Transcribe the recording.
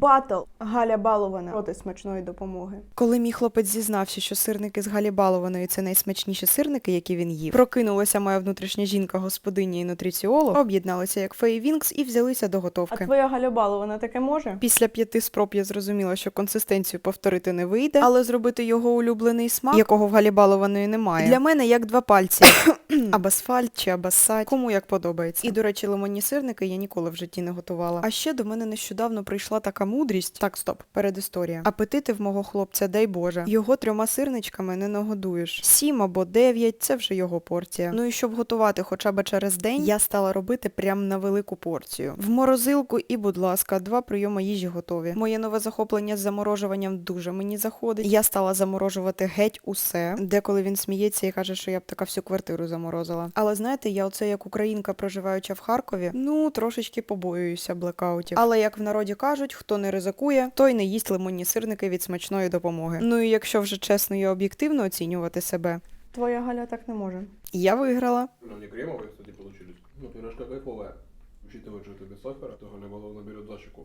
Батл Галя Балована проти смачної допомоги. Коли мій хлопець зізнався, що сирники з Галі Балованої це найсмачніші сирники, які він їв, прокинулася моя внутрішня жінка, господиня і нутриціолог, об'єдналися як Фей Вінкс і взялися до А твоя Галя Балована таке може? Після п'яти спроб я зрозуміла, що консистенцію повторити не вийде, але зробити його улюблений смак, якого в Галі Балованої немає. Для мене як два пальці. Абасфальт чи абасать, кому як подобається. І, до речі, лимонні сирники я ніколи в житті не готувала. А ще до мене нещодавно прийшла така мудрість. Так, стоп, передісторія. Апетити в мого хлопця, дай Боже. Його трьома сирничками не нагодуєш. Сім або дев'ять це вже його порція. Ну і щоб готувати хоча б через день, я стала робити прям на велику порцію. В морозилку і, будь ласка, два прийоми їжі готові. Моє нове захоплення з заморожуванням дуже мені заходить. Я стала заморожувати геть усе. Деколи він сміється і каже, що я б така всю квартиру заморозила. Але знаєте, я оце як українка, проживаюча в Харкові, ну трошечки побоююся блекаутів. Але як в народі кажуть, хто не ризикує, той не їсть лимонні сирники від смачної допомоги. Ну і якщо вже чесно і об'єктивно оцінювати себе, Твоя Галя так не може. я виграла. Ну, они кремовые, кстати, получились. Ну, пирожка кайфовая. Учитывая, что это без сахара, то Галя Баловна берет за щеку.